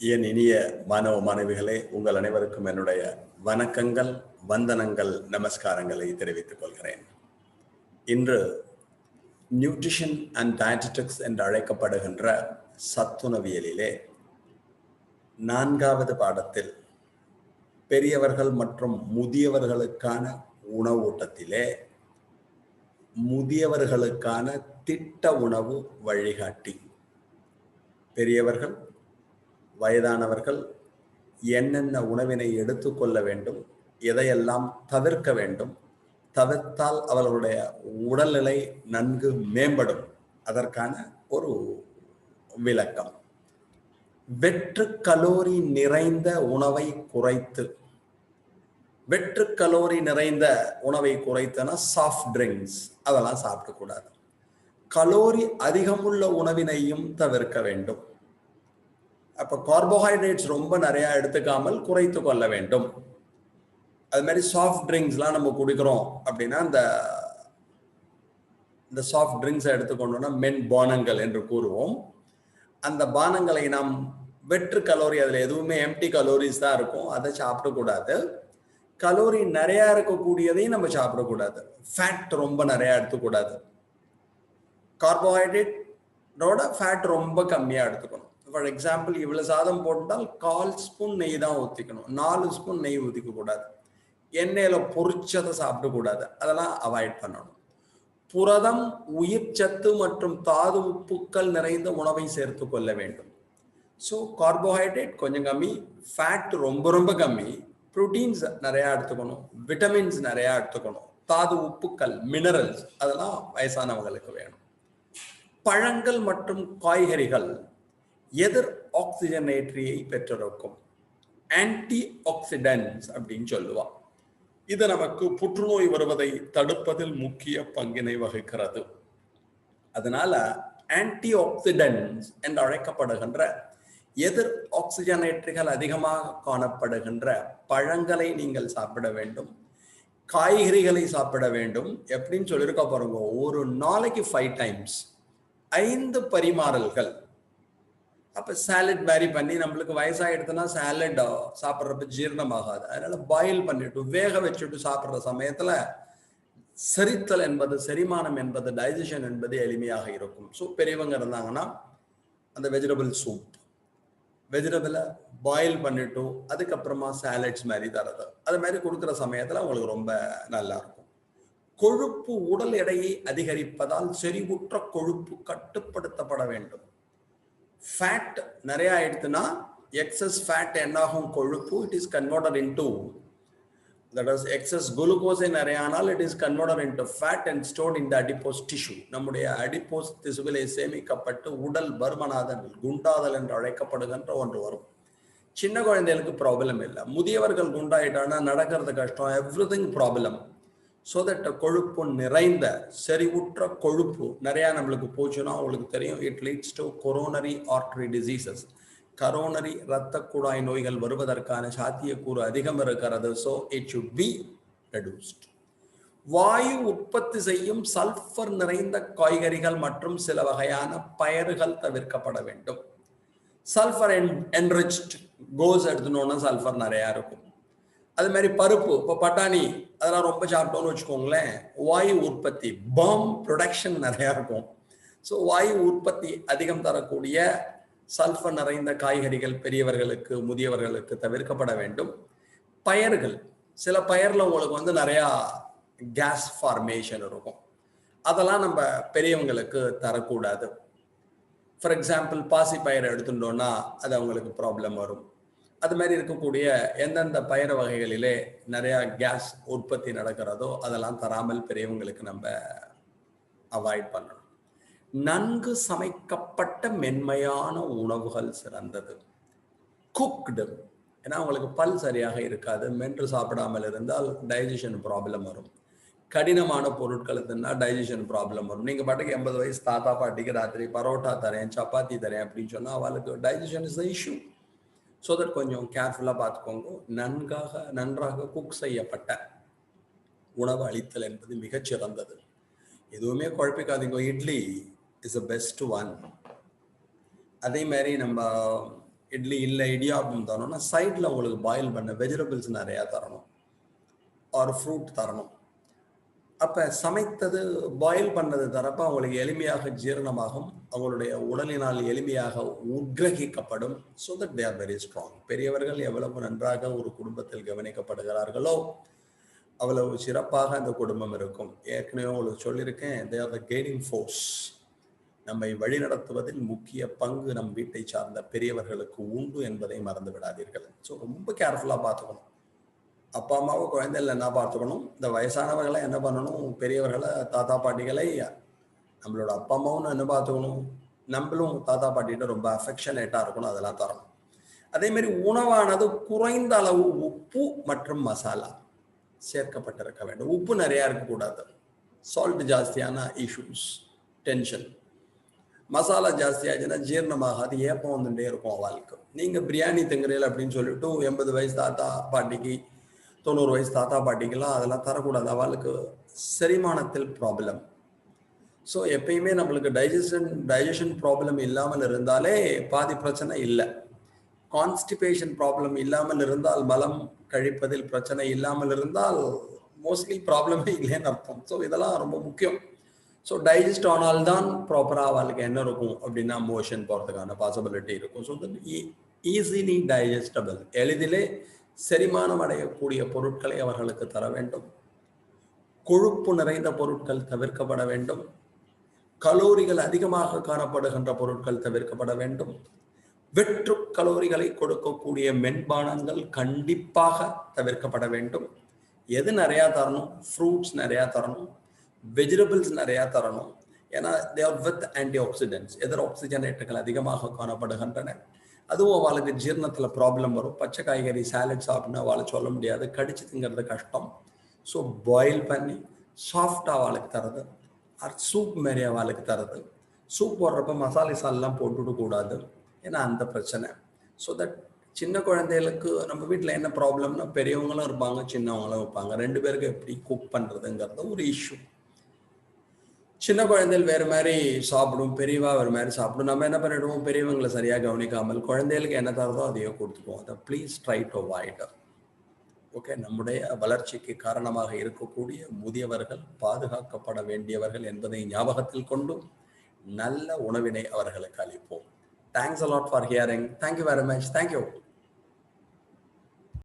என் இனிய மாணவ மாணவிகளே உங்கள் அனைவருக்கும் என்னுடைய வணக்கங்கள் வந்தனங்கள் நமஸ்காரங்களை தெரிவித்துக் கொள்கிறேன். இன்று நியூட்ரிஷன் அண்ட் டயட்டிக்ஸ் என்று அழைக்கப்படுகின்ற சத்துணவியலிலே நான்காவது பாடத்தில் பெரியவர்கள் மற்றும் முதியவர்களுக்கான உணவூட்டத்திலே முதியவர்களுக்கான திட்ட உணவு வழிகாட்டி. பெரியவர்கள் வயதானவர்கள் என்னென்ன உணவினை எடுத்துக்கொள்ள வேண்டும் எதையெல்லாம் தவிர்க்க வேண்டும் தவிர்த்தால் அவர்களுடைய உடல்நிலை நன்கு மேம்படும். அதற்கான ஒரு விளக்கம். வெற்று கலோரி நிறைந்த உணவை குறைத்து வெற்று கலோரி நிறைந்த உணவை குறைத்தனா சாஃப்ட் ட்ரிங்க்ஸ் அதெல்லாம் சாப்பிடக்கூடாது. கலோரி அதிகமுள்ள உணவினையும் தவிர்க்க வேண்டும். அப்போ கார்போஹைட்ரேட்ஸ் ரொம்ப நிறையா எடுத்துக்காமல் குறைத்து கொள்ள வேண்டும். அது மாதிரி சாஃப்ட் ட்ரிங்க்ஸ்லாம் நம்ம குடிக்கிறோம் அப்படின்னா இந்த இந்த சாஃப்ட் ட்ரிங்க்ஸை எடுத்துக்கொண்டோம்னா மென் பானங்கள் என்று கூறுவோம். அந்த பானங்களை நாம் வெற்று கலோரி அதில் எதுவுமே எம்டி கலோரிஸ் தான் இருக்கும். அதை சாப்பிடக்கூடாது. கலோரி நிறையா இருக்கக்கூடியதையும் நம்ம சாப்பிடக்கூடாது. ஃபேட் ரொம்ப நிறையா எடுத்துக்கூடாது. கார்போஹைட்ரேட்டோட ஃபேட் ரொம்ப கம்மியாக எடுத்துக்கணும். ஃபார் எக்ஸாம்பிள் இவ்வளோ சாதம் போட்டால் கால் ஸ்பூன் நெய் தான் ஊற்றிக்கணும் நாலு ஸ்பூன் நெய் ஊற்றிக்க கூடாது எண்ணெயில் பொரிச்சதை சாப்பிடக்கூடாது. அதெல்லாம் அவாய்ட் பண்ணணும். புரதம் உயிர் சத்து மற்றும் தாது உப்புக்கள் நிறைந்த உணவை சேர்த்து கொள்ள வேண்டும். ஸோ கார்போஹைட்ரேட் கொஞ்சம் கம்மி ஃபேட் ரொம்ப ரொம்ப கம்மி ப்ரோட்டீன்ஸ் நிறையா எடுத்துக்கணும் விட்டமின்ஸ் நிறையா எடுத்துக்கணும் தாது உப்புக்கள் மினரல்ஸ் அதெல்லாம் வயசானவங்களுக்கு வேணும். பழங்கள் மற்றும் காய்கறிகள் எதிர் ஆக்சிஜனேற்றியை பெற்றிருக்கும். ஆன்டி ஆக்சிடென்ட்ஸ் அப்படின்னு சொல்லுவான் இது நமக்கு புற்றுநோய் வருவதை தடுப்பதில் முக்கிய பங்கினை வகிக்கிறது. அதனால ஆன்டி ஆக்சிடென்ட்ஸ் என்று அழைக்கப்படுகின்ற எதிர் ஆக்சிஜனேற்றிகள் அதிகமாக காணப்படுகின்ற பழங்களை நீங்கள் சாப்பிட வேண்டும். காய்கறிகளை சாப்பிட வேண்டும். எப்படின்னு சொல்லியிருக்க பாருங்க ஒரு நாளைக்கு ஃபைவ் டைம்ஸ் ஐந்து பரிமாறல்கள் அப்போ சாலட் வேரி பண்ணி நம்மளுக்கு வயசாகிடுதுன்னா சாலட் சாப்பிட்றப்ப ஜீரணமாகாது. அதனால பாயில் பண்ணிட்டு வேக வச்சுட்டு சாப்பிட்ற சமயத்தில் செரித்தல் என்பது செரிமானம் என்பது டைஜஷன் என்பது எளிமையாக இருக்கும். ஸோ பெரியவங்க இருந்தாங்கன்னா அந்த வெஜிடபிள் சூப் வெஜிடபிளை பாயில் பண்ணிட்டு அதுக்கப்புறமா சாலட்ஸ் மாதிரி தரது. அது மாதிரி கொடுக்குற சமயத்தில் அவங்களுக்கு ரொம்ப நல்லா இருக்கும். கொழுப்பு உடல் எடையை அதிகரிப்பதால் செறிவுற்ற கொழுப்பு கட்டுப்படுத்தப்பட வேண்டும். ஃபேட் நிறைய ஆயிடுத்துன்னா எக்ஸஸ் ஃபேட் என்னாகும்? கொழுப்பு it is converted into that is excess குளுக்கோஸை நிறையானால் it is converted into fat and stored in the adipose tissue நம்முடைய அடிப்போஸ் திசுவிலே சேமிக்கப்பட்டு உடல் பருமனாதல் குண்டாதல் என்று அழைக்கப்படுகின்ற ஒன்று வரும். சின்ன குழந்தைகளுக்கு ப்ராப்ளம் இல்லை. முதியவர்கள் குண்டாயிட்டானா நடக்கிறது கஷ்டம். Everything problem so that கொழுப்பு நிறைந்த செறிவுற்ற கொழுப்பு நிறையா நம்மளுக்கு போச்சுன்னா உங்களுக்கு தெரியும். It leads to coronary artery diseases coronary இரத்த குழாய் நோய்கள் வருவதற்கான சாத்தியக்கூறு அதிகம் இருக்கிறது. So it should be reduced வாயு உற்பத்தி செய்யும் சல்ஃபர் நிறைந்த காய்கறிகள் மற்றும் சில வகையான பயறுகள் தவிர்க்கப்பட வேண்டும். சல்ஃபர் என் என்ரிச்ட் கோஸ் எடுத்துனோன்னா சல்ஃபர் நிறையா இருக்கும். அது மாதிரி பருப்பு இப்போ பட்டாணி அதெல்லாம் ரொம்ப சாப்பிட்டோம்னு வச்சுக்கோங்களேன் வாயு உற்பத்தி பாம் ப்ரொடக்ஷன் நிறையா இருக்கும். ஸோ வாயு உற்பத்தி அதிகம் தரக்கூடிய சல்ஃபர் நிறைந்த காய்கறிகள் பெரியவர்களுக்கு முதியவர்களுக்கு தவிர்க்கப்பட வேண்டும். பயர்கள் சில பயரில் உங்களுக்கு வந்து நிறையா கேஸ் ஃபார்மேஷன் இருக்கும். அதெல்லாம் நம்ம பெரியவங்களுக்கு தரக்கூடாது. ஃபார் எக்ஸாம்பிள் பாசி பயிரை எடுத்துட்டோம்னா அது அவங்களுக்கு ப்ராப்ளம் வரும். அது மாதிரி இருக்கக்கூடிய எந்தெந்த பயிர் வகைகளிலே நிறையா கேஸ் உற்பத்தி நடக்கிறதோ அதெல்லாம் தராமல் பெரியவங்களுக்கு நம்ம அவாய்ட் பண்ணணும். நன்கு சமைக்கப்பட்ட மென்மையான உணவுகள் சிறந்தது. குக்டு ஏன்னா அவங்களுக்கு பல் சரியாக இருக்காது. மென்று சாப்பிடாமல் இருந்தால் டைஜஷன் ப்ராப்ளம் வரும். கடினமான பொருட்களை தின்னா டைஜஷன் ப்ராப்ளம் வரும். நீங்கள் பாட்டுக்கு எண்பது வயசு தாத்தா பாட்டிக்கு ராத்திரி பரோட்டா தரேன் சப்பாத்தி தரேன் அப்படின்னு சொன்னால் அவளுக்கு digestion is the issue so that கொஞ்சம் கேர்ஃபுல்லாக பார்த்துக்கோங்க. நன்காக நன்றாக குக் செய்யப்பட்ட உணவு அளித்தல் என்பது மிகச்சிறந்தது எதுவுமே குழப்பிக்காதீங்க. Idli is a best one அதே மாதிரி நம்ம இட்லி இல்லை இடியாப்பம் தரணும்னா சைடில் உங்களுக்கு பாயில் பண்ண வெஜிடபிள்ஸ் நிறையா தரணும். ஒரு ஃப்ரூட் தரணும். அப்போ சமைத்தது பாயில் பண்ணது தரப்ப அவங்களுக்கு எளிமையாக ஜீரணமாகும். அவங்களுடைய உடலினால் எளிமையாக உத்கிரகிக்கப்படும் so that they are very strong பெரியவர்கள் எவ்வளவு நன்றாக ஒரு குடும்பத்தில் கவனிக்கப்படுகிறார்களோ அவ்வளவு சிறப்பாக அந்த குடும்பம் இருக்கும். ஏற்கனவே உங்களுக்கு சொல்லியிருக்கேன் they are the gaining force நம்மை வழிநடத்துவதில் முக்கிய பங்கு நம் வீட்டை சார்ந்த பெரியவர்களுக்கு உண்டு என்பதை மறந்து விடாதீர்கள். ஸோ ரொம்ப கேர்ஃபுல்லாக பார்த்துக்கணும். அப்பா அம்மாவை குழந்தைகளை என்ன பார்த்துக்கணும். இந்த வயசானவர்களை என்ன பண்ணணும்? பெரியவர்களை தாத்தா பாட்டிகளை நம்மளோட அப்பா அம்மாவும் என்ன பார்த்துக்கணும்? நம்மளும் தாத்தா பாட்டிகிட்ட ரொம்ப அஃபெக்ஷனேட்டாக இருக்கணும். அதெல்லாம் தரணும். அதே மாதிரி உணவானது குறைந்த அளவு உப்பு மற்றும் மசாலா சேர்க்கப்பட்டிருக்க வேண்டும். உப்பு நிறையா இருக்கக்கூடாது. சால்ட் ஜாஸ்தியான இஷ்யூஸ் டென்ஷன் மசாலா ஜாஸ்தி ஆச்சுன்னா ஜீரணமாகாது. ஏப்பம் வந்துட்டே இருக்கும் வாழ்க்கை நீங்கள் பிரியாணி திங்குறீங்க அப்படின்னு சொல்லிட்டு எண்பது வயசு தாத்தா பாட்டிக்கு தொண்ணூறு வயசு தாத்தா பாட்டிக்கெல்லாம் அதெல்லாம் தரக்கூடாது. அவளுக்கு செரிமானத்தில் ப்ராப்ளம் ஸோ எப்பயுமே நம்மளுக்கு டைஜஷன் டைஜஷன் ப்ராப்ளம் இல்லாமல் இருந்தாலே பாதி பிரச்சனை இல்லை. கான்ஸ்டிபேஷன் ப்ராப்ளம் இல்லாமல் இருந்தால் மலம் கழிப்பதில் பிரச்சனை இல்லாமல் இருந்தால் மோஸ்ட்லி ப்ராப்ளமே இல்லைன்னு அர்த்தம். ஸோ இதெல்லாம் ரொம்ப முக்கியம். ஸோ டைஜஸ்ட் ஆனால்தான் ப்ராப்பராக அவளுக்கு என்ன இருக்கும் அப்படின்னா மோஷன் போகிறதுக்கான பாசிபிலிட்டி இருக்கும். ஸோ ஈஸிலி டைஜஸ்டபிள் எளிதிலே செரிமானம் அடையக்கூடிய பொருட்களை அவர்களுக்கு தர வேண்டும். கொழுப்பு நிறைந்த பொருட்கள் தவிர்க்கப்பட வேண்டும். கலோரிகள் அதிகமாக காணப்படுகின்ற பொருட்கள் தவிர்க்கப்பட வேண்டும். வெற்று கலோரிகளை கொடுக்கக்கூடிய மென்பானங்கள் கண்டிப்பாக தவிர்க்கப்பட வேண்டும். எது நிறையா தரணும்? ஃப்ரூட்ஸ் நிறையா தரணும். வெஜிடபிள்ஸ் நிறையா தரணும். ஏன்னா தேர் வித் ஆன்டி ஆக்சிடென்ட்ஸ் எதிர் ஆக்சிஜனேட்டுகள் அதிகமாக காணப்படுகின்றன. அதுவும் அவளுக்கு ஜீரணத்தில் ப்ராப்ளம் வரும். பச்சை காய்கறி சாலட் சாப்பிட்னா அவளை சொல்ல முடியாது. கடிச்சு திங்கிறது கஷ்டம். ஸோ பாயில் பண்ணி சாஃப்டாக அவளுக்கு தரது. ஆர் சூப் மாரி அவளுக்கு தரது. சூப் போடுறப்ப மசாலா சால்லாம் போட்டுவிட கூடாது. ஏன்னா அந்த பிரச்சனை. ஸோ தட் சின்ன குழந்தைகளுக்கு நம்ம வீட்டில் என்ன ப்ராப்ளம்னா பெரியவங்களும் இருப்பாங்க சின்னவங்களும் இருப்பாங்க. ரெண்டு பேருக்கு எப்படி குக் பண்ணுறதுங்கிறது ஒரு இஷ்யூ சின்ன குழந்தைகள் வேறு மாதிரி சாப்பிடும் பெரியவா வேறு மாதிரி சாப்பிடும். நம்ம என்ன பண்ணிடுவோம்? பெரியவங்களை சரியாக கவனிக்காமல் குழந்தைகளுக்கு என்ன தரதோ அதையோ கொடுத்துக்குவோம் அதை please try to avoid okay நம்முடைய வளர்ச்சிக்கு காரணமாக இருக்கக்கூடிய முதியவர்கள் பாதுகாக்கப்பட வேண்டியவர்கள் என்பதை ஞாபகத்தில் கொண்டு நல்ல உணவினை அவர்களுக்கு அளிப்போம். Thanks a lot for hearing thank you very much thank you